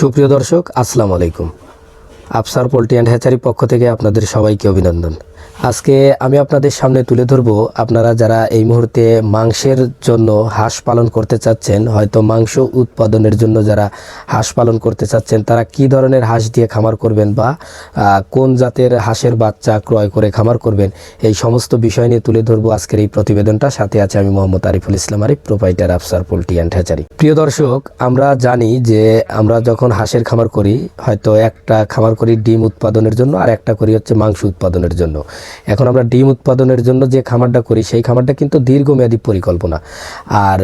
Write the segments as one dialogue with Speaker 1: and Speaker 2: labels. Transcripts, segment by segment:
Speaker 1: সুপ্রিয় দর্শক আসসালামু আলাইকুম। আফসার পোলট্রি অ্যান্ড হ্যাচারি পক্ষ থেকে আপনাদের সবাইকে অভিনন্দন। আজকে আমি আপনাদের সামনে তুলে ধরব। আপনারা যারা এই মুহূর্তে মাংসের জন্য হাঁস পালন করতে চাচ্ছেন, হয়তো মাংস উৎপাদনের জন্য যারা হাঁস পালন করতে চাচ্ছেন, তারা কি ধরনের হাঁস দিয়ে খামার করবেন বা কোন জাতের হাঁসের বাচ্চা ক্রয় করে খামার করবেন, এই সমস্ত বিষয় নিয়ে তুলে ধরবো আজকের এই প্রতিবেদনটা। সাথে আছে আমি Mohammad Ariful Islam Arif proprietor Afsar poultry and hatchery প্রিয় দর্শক, আমরা জানি যে আমরা যখন হাঁসের খামার করি, হয়তো একটা খামার করি ডিম উৎপাদনের জন্য আর একটা করি হচ্ছে মাংস উৎপাদনের জন্য। এখন আমরা ডিম উৎপাদনের জন্য যে খামারটা করি, সেই খামারটা কিন্তু দীর্ঘমেয়াদী পরিকল্পনা। আর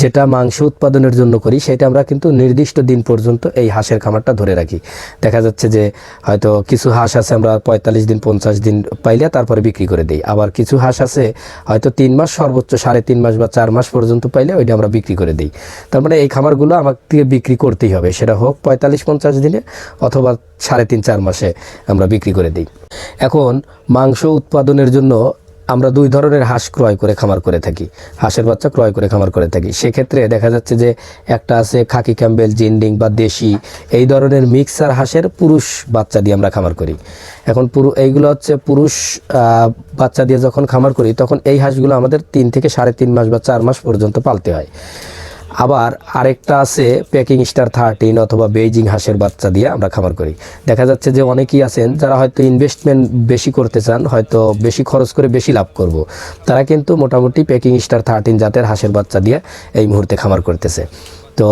Speaker 1: যেটা মাংস উৎপাদনের জন্য করি, সেটা আমরা কিন্তু নির্দিষ্ট দিন পর্যন্ত এই হাঁসের খামারটা ধরে রাখি। দেখা যাচ্ছে যে হয়তো কিছু হাঁস আছে আমরা পঁয়তাল্লিশ দিন, পঞ্চাশ দিন পাইলে তারপরে বিক্রি করে দিই। আবার কিছু হাঁস আছে হয়তো তিন মাস সর্বোচ্চ সাড়ে তিন মাস বা চার মাস পর্যন্ত পাইলে ওইটা আমরা বিক্রি করে দিই। তার মানে এই খামারগুলো আমাকে বিক্রি করতেই হবে। সেটা হোক পঁয়তাল্লিশ, পঞ্চাশ দিনে অথবা সাড়ে তিন, চার মাসে আমরা বিক্রি করে দিই। এখন মাংস উৎপাদনের জন্য আমরা দুই ধরনের হাঁস ক্রয় করে খামার করে থাকি। হাঁসের বাচ্চা ক্রয় করে খামার করে থাকি। সেক্ষেত্রে দেখা যাচ্ছে যে একটা আছে খাকি ক্যাম্বেল, জিন্ডিং বা দেশি। এই ধরনের মিক্সার হাঁসের পুরুষ বাচ্চা দিয়ে আমরা খামার করি। এখন পুরু, এইগুলো হচ্ছে পুরুষ বাচ্চা দিয়ে যখন খামার করি, তখন এই হাঁসগুলো আমাদের তিন থেকে সাড়ে তিন মাস বা চার মাস পর্যন্ত পালতে হয়। আবার আরেকটা আছে প্যাকিং স্টার থার্টিন অথবা বেইজিং হাঁসের বাচ্চা দিয়ে আমরা খামার করি। দেখা যাচ্ছে যে অনেকেই আছেন যারা হয়তো ইনভেস্টমেন্ট বেশি করতে চান, হয়তো বেশি খরচ করে বেশি লাভ করব। তারা কিন্তু মোটামুটি প্যাকিং স্টার থার্টিন জাতের হাঁসের বাচ্চা দিয়ে এই মুহূর্তে খামার করতেছে। তো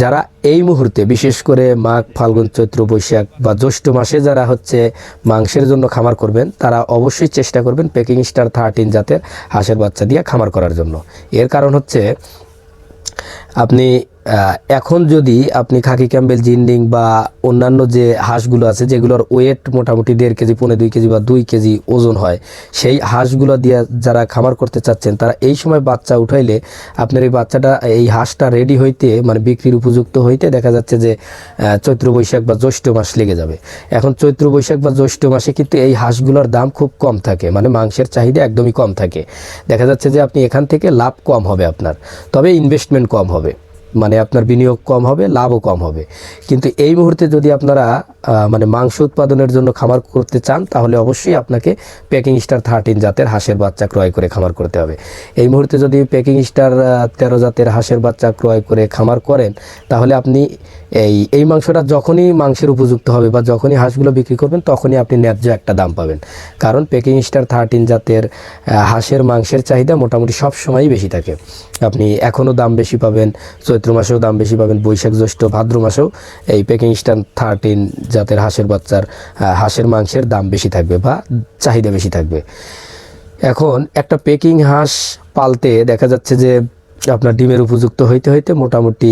Speaker 1: যারা এই মুহূর্তে, বিশেষ করে মাঘ, ফাল্গুন, চৈত্র, বৈশাখ বা জ্যৈষ্ঠ মাসে যারা হচ্ছে মাংসের জন্য খামার করবেন, তারা অবশ্যই চেষ্টা করবেন প্যাকিং স্টার থার্টিন জাতের হাঁসের বাচ্চা দিয়ে খামার করার জন্য। এর কারণ হচ্ছে আপনি আহ, এখন যদি আপনি খাকি ক্যাম্বেল, জিন্ডিং বা অন্যান্য যে হাঁসগুলো আছে, যেগুলোর ওয়েট মোটামুটি দেড় কেজি পনেরো দুই কেজি বা দুই কেজি ওজন হয়, সেই হাঁসগুলো দিয়ে যারা খামার করতে চাচ্ছেন, তারা এই সময় বাচ্চা উঠাইলে আপনার এই বাচ্চাটা, এই হাঁসটা রেডি হইতে মানে বিক্রির উপযুক্ত হইতে দেখা যাচ্ছে যে চৈত্র বৈশাখ বা জ্যৈষ্ঠ মাস লেগে যাবে। এখন চৈত্র বৈশাখ বা জ্যৈষ্ঠ মাসে কিন্তু এই হাঁসগুলোর দাম খুব কম থাকে মানে মাংসের চাহিদা একদমই কম থাকে। দেখা যাচ্ছে যে আপনি এখান থেকে লাভ কম হবে আপনার, তবে ইনভেস্টমেন্ট কম হবে। মানে আপনার বিনিয়োগ কম হবে, লাভও কম হবে। কিন্তু এই মুহূর্তে যদি আপনারা মানে মাংস উৎপাদনের জন্য খামার করতে চান, তাহলে অবশ্যই আপনাকে প্যাকিং স্টার থার্টিন জাতের হাঁসের বাচ্চা ক্রয় করে খামার করতে হবে। এই মুহূর্তে যদি প্যাকিং স্টার তেরো জাতের হাঁসের বাচ্চা ক্রয় করে খামার করেন, তাহলে আপনি এই এই মাংসটা যখনই মাংসের উপযুক্ত হবে বা যখনই হাঁসগুলো বিক্রি করবেন, তখনই আপনি ন্যায্য একটা দাম পাবেন। কারণ প্যাকিং স্টার থার্টিন জাতের হাঁসের মাংসের চাহিদা মোটামুটি সব সময়ই বেশি থাকে। আপনি এখনও দাম বেশি পাবেন, চৈত্র মাসেও দাম বেশি পাবেন, বৈশাখ জ্যৈষ্ঠ, ভাদ্র মাসেও এই প্যাকিং স্টার থার্টিন জাতের হাঁসের বাচ্চার হাঁসের মাংসের দাম বেশি থাকবে বা চাহিদা বেশি থাকবে। এখন একটা পেকিং হাঁস পালতে দেখা যাচ্ছে যে আপনার ডিমের উপযুক্ত হইতে হইতে মোটামুটি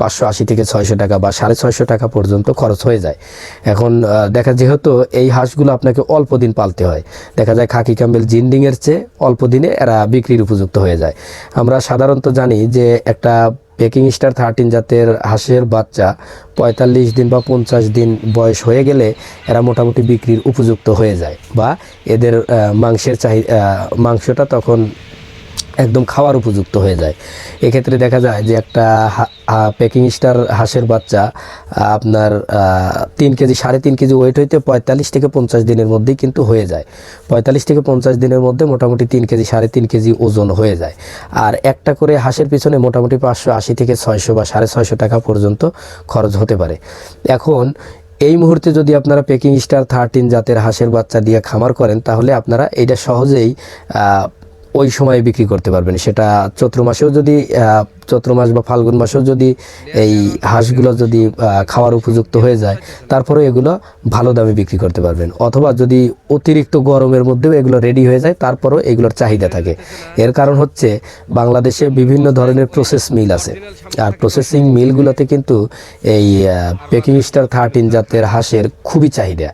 Speaker 1: পাঁচশো আশি থেকে ছয়শো টাকা বা সাড়ে ছয়শো টাকা পর্যন্ত খরচ হয়ে যায়। এখন দেখা যেহেতু এই হাঁসগুলো আপনাকে অল্প দিন পালতে হয়, দেখা যায় খাকি ক্যাম্বেল জিন্ডিংয়ের চেয়ে অল্প দিনে এরা বিক্রির উপযুক্ত হয়ে যায়। আমরা সাধারণত জানি যে একটা পেকিং স্টার থার্টিন জাতের হাঁসের বাচ্চা পঁয়তাল্লিশ দিন বা পঞ্চাশ দিন বয়স হয়ে গেলে এরা মোটামুটি বিক্রির উপযুক্ত হয়ে যায় বা এদের মাংসের চাহিদা মাংসটা তখন একদম খাওয়ার উপযুক্ত হয়ে যায়। এক্ষেত্রে দেখা যায় যে একটা প্যাকিং স্টার হাঁসের বাচ্চা আপনার তিন কেজি, সাড়ে তিন কেজি ওয়েট হইতে পঁয়তাল্লিশ থেকে পঞ্চাশ দিনের মধ্যেই কিন্তু হয়ে যায়। পঁয়তাল্লিশ থেকে পঞ্চাশ দিনের মধ্যে মোটামুটি তিন কেজি, সাড়ে তিন কেজি ওজন হয়ে যায়। আর একটা করে হাঁসের পিছনে মোটামুটি পাঁচশো আশি থেকে ছয়শো বা সাড়ে ছয়শো টাকা পর্যন্ত খরচ হতে পারে। এখন এই মুহূর্তে যদি আপনারা পেকিং স্টার থার্টিন জাতের হাঁসের বাচ্চা দিয়ে খামার করেন, তাহলে আপনারা এটা সহজেই ওই সময় বিক্রি করতে পারবেন। সেটা চৈত্র মাসেও যদি চৈত্র মাস বা ফাল্গুন মাসেও যদি এই হাঁসগুলো যদি খাওয়ার উপযুক্ত হয়ে যায় তারপরে এগুলো ভালো দামে বিক্রি করতে পারবেন। অথবা যদি অতিরিক্ত গরমের মধ্যেও এগুলো রেডি হয়ে যায়, তারপরেও এগুলোর চাহিদা থাকে। এর কারণ হচ্ছে বাংলাদেশে বিভিন্ন ধরনের প্রসেস মিল আছে। আর প্রসেসিং মিলগুলোতে কিন্তু এই পেকিং স্টার থার্টিন জাতের হাঁসের খুবই চাহিদা।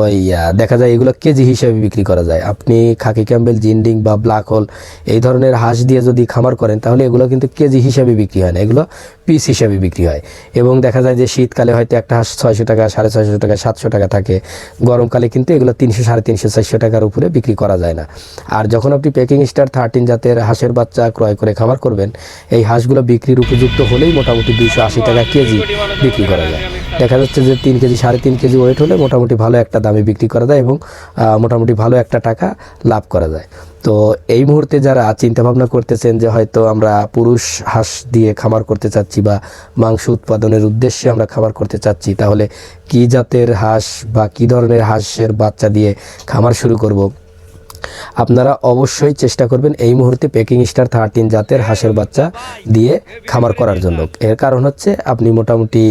Speaker 1: ওই দেখা যায় এগুলো কেজি হিসেবে বিক্রি করা যায়। আপনি খাকি ক্যাম্বেল, জিন্ডিং বা ব্ল্যাক হোল এই ধরনের হাঁস দিয়ে যদি খামার করেন, তাহলে এগুলো কিন্তু কেজি হিসাবে বিক্রি হয় না, এগুলো পিস হিসাবে বিক্রি হয়। এবং দেখা যায় যে শীতকালে হয়তো একটা হাঁস ছয়শো টাকা, সাড়ে ছয়শো টাকা, সাতশো টাকা থাকে। গরমকালে কিন্তু এগুলো তিনশো, সাড়ে তিনশো, চারশো টাকার উপরে বিক্রি করা যায় না। আর যখন আপনি প্যাকিং স্টার থার্টিন জাতের হাঁসের বাচ্চা ক্রয় করে খাবার করবেন, এই হাঁসগুলো বিক্রির উপযুক্ত হলেই মোটামুটি দুশো আশি টাকা কেজি বিক্রি করা যায়। দেখা যাচ্ছে যে তিন কেজি, সাড়ে তিন কেজি ওয়েট হলে মোটামুটি ভালো একটা দামে বিক্রি করা যায় এবং মোটামুটি ভালো একটা টাকা লাভ করা যায়। তো এই মুহূর্তে যারা চিন্তা ভাবনা করতেছেন যে হয়তো আমরা পুরুষ হাঁস দিয়ে খামার করতে চাচ্ছি বা মাংস উৎপাদনের উদ্দেশ্যে আমরা খামার করতে চাচ্ছি, তাহলে কি জাতের হাঁস বা কি ধরনের হাঁসের বাচ্চা দিয়ে খামার শুরু করব? আপনারা অবশ্যই চেষ্টা করবেন এই মুহূর্তে পেকিং স্টার থার্টিন জাতের হাঁসের বাচ্চা দিয়ে খামার করার জন্য। এর কারণ হচ্ছে আপনি মোটামুটি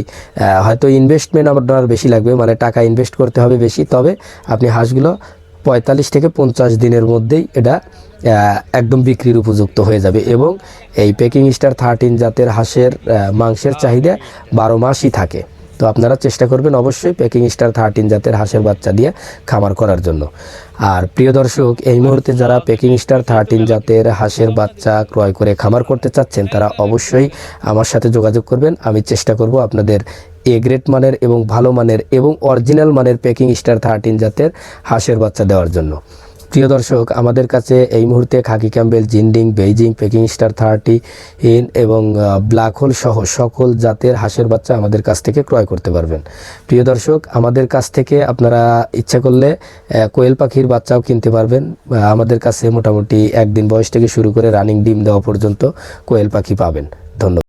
Speaker 1: হয়তো ইনভেস্টমেন্ট আপনার বেশি লাগবে মানে টাকা ইনভেস্ট করতে হবে বেশি, তবে আপনি হাঁসগুলো পঁয়তাল্লিশ থেকে পঞ্চাশ দিনের মধ্যেই এটা একদম বিক্রির উপযুক্ত হয়ে যাবে এবং এই পেকিং স্টার থার্টিন জাতের হাঁসের মাংসের চাহিদা বারো মাসই থাকে। তো আপনারা চেষ্টা করবেন অবশ্যই পেকিং স্টার থার্টিন জাতের হাঁসের বাচ্চা দিয়ে খামার করার জন্য। আর প্রিয় দর্শক, এই মুহূর্তে যারা পেকিং স্টার থার্টিন জাতের হাঁসের বাচ্চা ক্রয় করে খামার করতে চাচ্ছেন, তারা অবশ্যই আমার সাথে যোগাযোগ করবেন। আমি চেষ্টা করব আপনাদের এ গ্রেড মানের এবং ভালো মানের এবং অরিজিনাল মানের প্যাকিং স্টার থার্টিন জাতের হাঁসের বাচ্চা দেওয়ার জন্য। প্রিয় দর্শক, আমাদের কাছে এই মুহূর্তে khaki Campbell Jinding, Beijing, Peking star thirteen এবং ব্ল্যাক হোল সহ সকল জাতের হাঁসের বাচ্চা আমাদের কাছ থেকে ক্রয় করতে পারবেন। প্রিয় দর্শক, আমাদের কাছ থেকে আপনারা ইচ্ছা করলে কোয়েল পাখির বাচ্চাও কিনতে পারবেন। আমাদের কাছে মোটামুটি একদিন বয়স থেকে শুরু করে রানিং ডিম দেওয়া পর্যন্ত কোয়েল পাখি পাবেন। ধন্যবাদ।